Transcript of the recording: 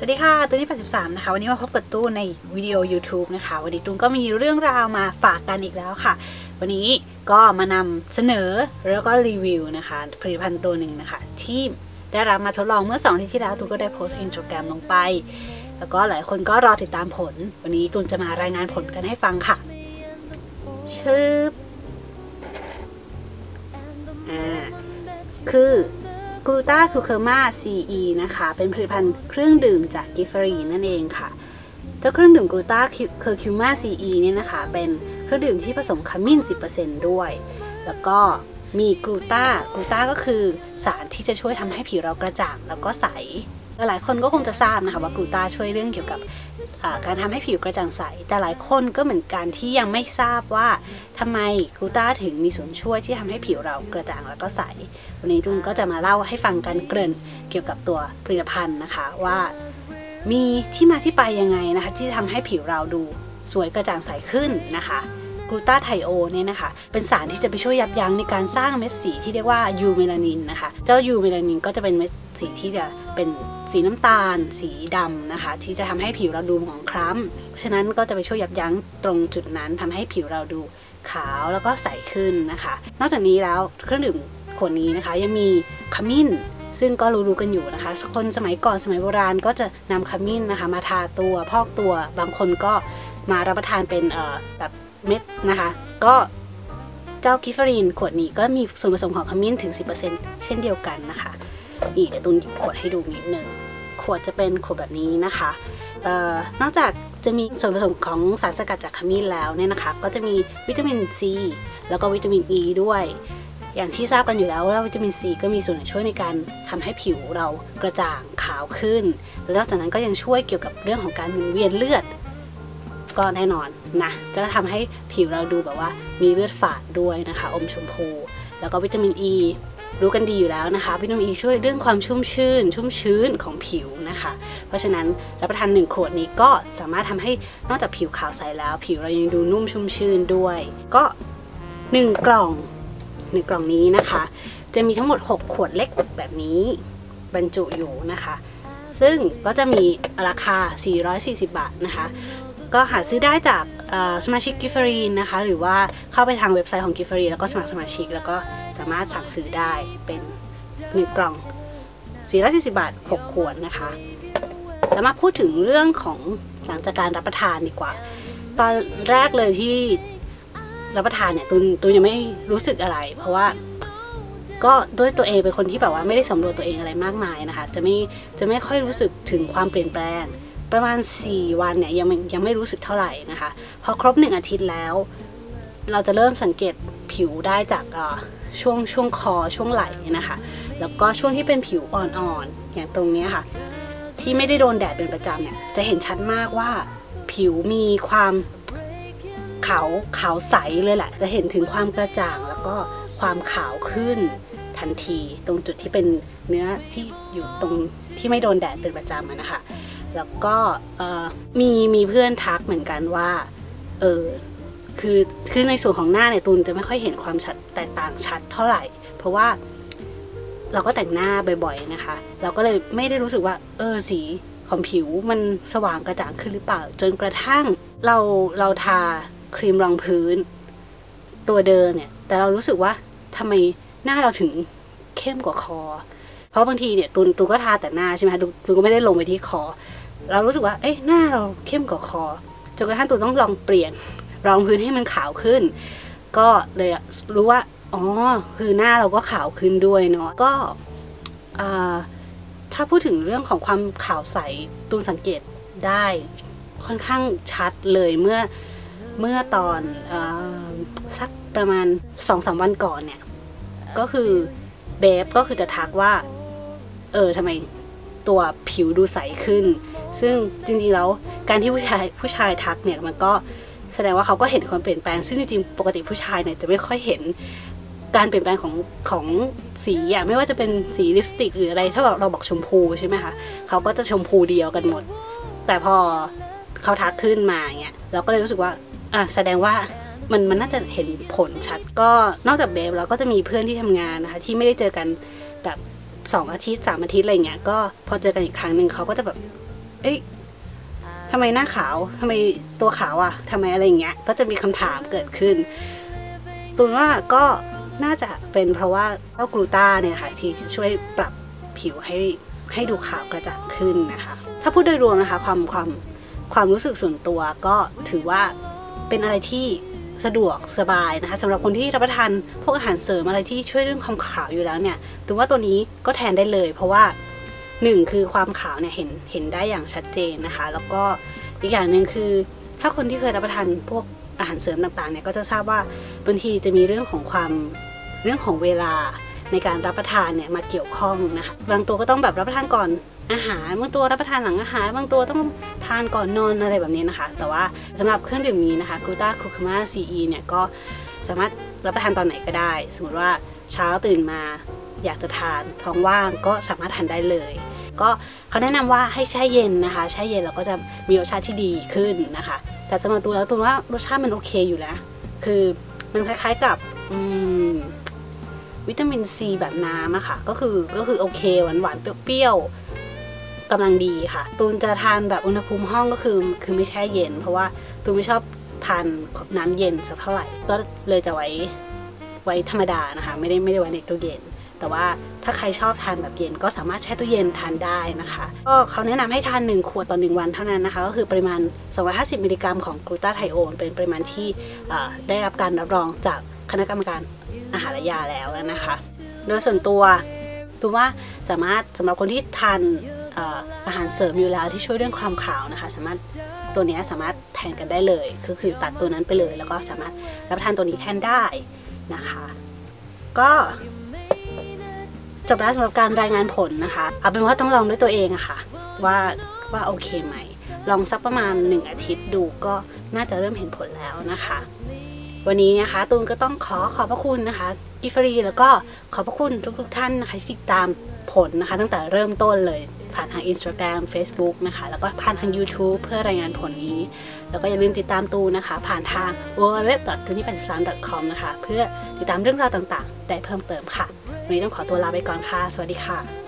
สวัสดีค่ะตูนที่83นะคะ วันนี้มาพบกับตู้ในวิดีโอ YouTube นะคะ วันนี้ตูนก็มีเรื่องราวมาฝากกันอีกแล้วค่ะ วันนี้ก็มานำเสนอแล้วก็รีวิวนะคะ ผลิตภัณฑ์ตัวหนึ่งนะคะ ที่ได้รับมาทดลองเมื่อ2อาทิตย์ที่แล้วตูนก็ได้โพสต์อินสตาแกรมลงไป แล้วก็หลายคนก็รอติดตามผล วันนี้ตูนจะมารายงานผลกันให้ฟังค่ะ ชื่ออ่าคือ กลูตาคูเคอร์มาซีนะคะ เป็นผลิตภัณฑ์เครื่องดื่มจากกิฟฟรีนั่นเองค่ะเจ้าเครื่องดื่มกลูตาเคอร์คิวมาซีเนี่ยนะคะ เป็นเครื่องดื่มที่ผสมขมิ้น 10%ด้วย แล้วก็มีกลูตากลูตาก็คือสารที่จะช่วยทำให้ผิวเรากระจ่างแล้วก็ใส หลายคนก็คงจะทราบนะคะว่ากลูตาช่วยเรื่องเกี่ยวกับการทำให้ผิวกระจ่างใส แต่หลายคนก็เหมือนกันที่ยังไม่ทราบว่าทำไมกลูตาถึงมีส่วนช่วยที่ทำให้ผิวเรากระจ่างแล้วก็ใส วันนี้ตุนก็จะมาเล่าให้ฟังกันเกริ่นเกี่ยวกับตัวผลิตภัณฑ์นะคะว่ามีที่มาที่ไปยังไงนะคะที่ทำให้ผิวเราดูสวยกระจ่างใสขึ้นนะคะ กลูตาไทโอเนี่ยนะคะ เป็นสารที่จะไปช่วยยับยั้งในการสร้างเม็ดสีที่เรียกว่ายูเมลานินนะคะ เจ้ายูเมลานินก็จะเป็นเม็ดสีที่จะเป็นสีน้ำตาล สีดำนะคะ ที่จะทำให้ผิวเราดูหมองคล้ำเพราะฉะนั้นก็จะไปช่วยยับยั้งตรงจุดนั้นทำให้ผิวเราดูขาวแล้วก็ใสขึ้นนะคะ นอกจากนี้แล้วเครื่องดื่มขวดนี้นะคะ ยังมีขมิ้นซึ่งก็รู้ๆกันอยู่นะคะ คนสมัยก่อนสมัยโบราณก็จะนำขมิ้นนะคะ มาทาตัวพอกตัว บางคนก็มารับประทานเป็นแบบ เม็ดนะคะ ก็เจ้ากิฟฟรีนขวดนี้ก็มีส่วนผสมของขมิ้นถึง 10%เช่นเดียวกันนะคะนี่เดี๋ยวตุนหยิบขวดให้ดูนิดนึงขวดจะเป็นขวดแบบนี้นะคะออนอกจากจะมีส่วนผสมของสารสกัดจากขมิ้นแล้วเนี่ยนะคะ ก็จะมีวิตามินซีแล้วก็วิตามินอ e ีด้วย อย่างที่ทราบกันอยู่แล้วว่าวิตามินซีก็มีส่วนช่วยในการทำให้ผิวเรากระจ่างขาวขึ้น แล้วนอกจากนั้นก็ยังช่วยเกี่ยวกับเรื่องของการหมุนเวียนเลือด ก็แน่นอนนะ จะทำให้ผิวเราดูแบบว่ามีเลือดฝาดด้วยนะคะ อมชมพู แล้วก็วิตามินอ e, ีรู้กันดีอยู่แล้วนะคะ วิตามินอ e ีช่วยเรื่องความชุ่มชื่น ชุ่มชื้นของผิวนะคะ เพราะฉะนั้นรับประทานหนึ่งขวดนี้ก็สามารถทำให้นอกจากผิวขาวใสแล้ว ผิวเรายังดูนุ่มชุ่มชื่นด้วย ก็ 1 กล่องหนึ่งกล่องนี้นะคะ จะมีทั้งหมด 6 ขวดเล็กแบบนี้บรรจุอยู่นะคะซึ่งก็จะมีราคา 440 บาทนะคะ ก็หาซื้อได้จากสมาชิกกิฟฟรีนนะคะ หรือว่าเข้าไปทางเว็บไซต์ของกิฟฟรีแล้วก็สมัครสมาชิก แล้วก็สามารถสั่งซื้อได้เป็น1กล่อง440บาท 6 ขวดนะคะ แล้วมาพูดถึงเรื่องของหลังจากการรับประทานดีกว่า ตอนแรกเลยที่รับประทานเนี่ยตูนตูนยังไม่รู้สึกอะไร เพราะว่าก็ด้วยตัวเองเป็นคนที่แบบว่าไม่ได้สำรวจตัวเองอะไรมากมายนะคะ จะไม่จะไม่ค่อยรู้สึกถึงความเปลี่ยนแปลง ประมาณ 4 วันเนี่ยยังยังไม่รู้สึกเท่าไหร่นะคะ พอครบ 1 อาทิตย์แล้ว เราจะเริ่มสังเกตผิวได้จากช่วงช่วงคอช่วงไหล่นะคะ แล้วก็ช่วงที่เป็นผิวอ่อนๆอย่างตรงนี้ค่ะ ที่ไม่ได้โดนแดดเป็นประจำเนี่ยจะเห็นชัดมากว่าผิวมีความขาวขาวใสเลยแหละ จะเห็นถึงความกระจ่างแล้วก็ความขาวขึ้นทันที ตรงจุดที่เป็นเนื้อที่อยู่ตรงที่ไม่โดนแดดเป็นประจำนะคะ แล้วก็มีมีเพื่อนทักเหมือนกันว่าเออคือคือในส่วนของหน้าเนี่ยตูนจะไม่ค่อยเห็นความชัดแตกต่างชัดเท่าไหร่ เพราะว่าเราก็แต่งหน้าบ่อย ๆนะคะ เราก็เลยไม่ได้รู้สึกว่า เออสีของผิวมันสว่างกระจ่างขึ้นหรือเปล่า จนกระทั่งเราเราทาครีมรองพื้น ตัวเดิมเนี่ย แต่เรารู้สึกว่าทำไมหน้าเราถึงเข้มกว่าคอ เพราะบางทีเนี่ยตูนตูนก็ทาแต่หน้าใช่ไหมคะตูนก็ไม่ได้ลงไปที่คอ เรารู้สึกว่า เอ้ยหน้าเราเข้มกว่าคอจนกระทั่งตูนต้องลองเปลี่ยนรองพื้นให้มันขาวขึ้น ก็เลยรู้ว่า อ๋อ คือหน้าเราก็ขาวขึ้นด้วยเนาะ ก็ถ้าพูดถึงเรื่องของความขาวใสตูนสังเกตได้ค่อนข้างชัดเลยเมื่อเมื่อตอนอสักประมาณสองสามวันก่อนเนี่ย ก็คือเบฟก็คือจะทักว่า เออทำไมตัวผิวดูใสขึ้น ซึ่งจริงๆแล้วการที่ผู้ชายผู้ชายทักเนี่ยมันก็แสดงว่าเขาก็เห็นความเปลี่ยนแปลงซึ่งจริงๆปกติผู้ชายเนี่ยจะไม่ค่อยเห็นการเปลี่ยนแปลงของของสีอะไม่ว่าจะเป็นสีลิปสติกหรืออะไรถ้าเราเราบอกชมพูใช่ไหมคะเขาก็จะชมพูเดียวกันหมด แต่พอเขาทักขึ้นมาเนี่ยเราก็เลยรู้สึกว่าอะแสดงว่ามันมันน่าจะเห็นผลชัด ก็นอกจากเบฟเราก็จะมีเพื่อนที่ทำงานนะคะที่ไม่ได้เจอกันแบบสองอาทิตย์สามอาทิตย์อะไรเงี้ยก็พอเจอกันอีกครั้งหนึ่งเขาก็จะแบบ เอ้ยทำไมหน้าขาวทำไมตัวขาวอะ่ะทำไมอะไรอย่างเงี้ย ก็จะมีคำถามเกิดขึ้นตูนว่าก็น่าจะเป็นเพราะว่าเจ้ากลูตาเนี่ยค่ะที่ช่วยปรับผิวให้ให้ดูขาวกระจ่างขึ้นนะคะ ถ้าพูดโดยรวมนะคะ ความความความรู้สึกส่วนตัวก็ถือว่าเป็นอะไรที่สะดวกสบายนะคะสำหรับคนที่รับประทานพวกอาหารเสริมอะไรที่ช่วยเรื่องความขาวอยู่แล้วเนี่ยถือว่าตัวนี้ก็แทนได้เลย เพราะว่า หนึ่งคือความขาวเนี่ยเห็นเห็นได้อย่างชัดเจนนะคะ แล้วก็อีกอย่างหนึ่งคือ ถ้าคนที่เคยรับประทานพวกอาหารเสริมต่างๆเนี่ยก็จะทราบว่าบางทีจะมีเรื่องของความเรื่องของเวลาในการรับประทานเนี่ยมาเกี่ยวข้องนะคะบางตัวก็ต้องแบบรับประทานก่อนอาหารบางตัวรับประทานหลังอาหารบางตัวต้องทานก่อนนอนอะไรแบบนี้นะคะ แต่ว่าสำหรับเครื่องดื่มนี้นะคะกูต้าคูคามาซีอีเนี่ยก็สามารถรับประทานตอนไหนก็ได้ สมมติว่าเช้าตื่นมาอยากจะทานท้องว่างก็สามารถทานได้เลย ก็เขาแนะนำว่าให้แช่เย็นนะคะ แช่เย็นเราก็จะมีรสชาติที่ดีขึ้นนะคะ แต่สำหรับตัวแล้วตัวว่ารสชาติมันโอเคอยู่แล้ว คือมันคล้ายๆกับวิตามินซีแบบน้ำอะค่ะ ก็คือก็คือโอเคหวานหวานเปรี้ยวกำลังดีค่ะ ตูนจะทานแบบอุณหภูมิห้องก็คือ คือไม่แช่เย็น เพราะว่าตูนไม่ชอบทานน้ำเย็นสักเท่าไหร่ ก็เลยจะไว้ไว้ธรรมดานะคะ ไม่ได้ไม่ได้ไว้ในตู้เย็น แต่ว่าถ้าใครชอบทานแบบเย็นก็สามารถแช่ตู้เย็นทานได้นะคะ ก็เขาแนะนำให้ทาน 1 ขวดต่อ 1 วันเท่านั้นนะคะ ก็คือปริมาณ 250 มิลลิกรัมของกลูตาไทโอนเป็นปริมาณที่ได้รับการรับรองจากคณะกรรมการอาหารและยาแล้วนะคะ โดยส่วนตัวตัวว่าสามารถสำหรับคนที่ทานอาหารเสริมอยู่แล้วที่ช่วยเรื่องความขาวนะคะ สามารถตัวนี้สามารถแทนกันได้เลย คือคือตัดตัวนั้นไปเลย แล้วก็สามารถรับทานตัวนี้แทนได้นะคะ ก็ จบแล้วสำหรับการรายงานผลนะคะ เอาเป็นว่าต้องลองด้วยตัวเองอะคะ่ะ ว่าว่าโอเคไหม ลองสักประมาณ 1 อาทิตย์ดูก็น่าจะเริ่มเห็นผลแล้วนะคะ วันนี้นะคะตูนก็ต้องขอขอบพระคุณนะคะกิฟฟรีแล้วก็ขอบพระคุณทุกๆทท่านนะคะที่ติดตามผลนะคะ ตั้งแต่เริ่มต้นเลยผ่านทาง Instagram Facebook นะคะ แล้วก็ผ่านทาง YouTube เพื่อรายงานผลนี้ แล้วก็อย่าลืมติดตามตูนะคะ ผ่านทาง www.tuni83.com นะคะ เพื่อติดตามเรื่องราวต่างๆ ได้เพิ่มเติมค่ะ วันนี้ต้องขอตัวลาไปก่อนค่ะ สวัสดีค่ะ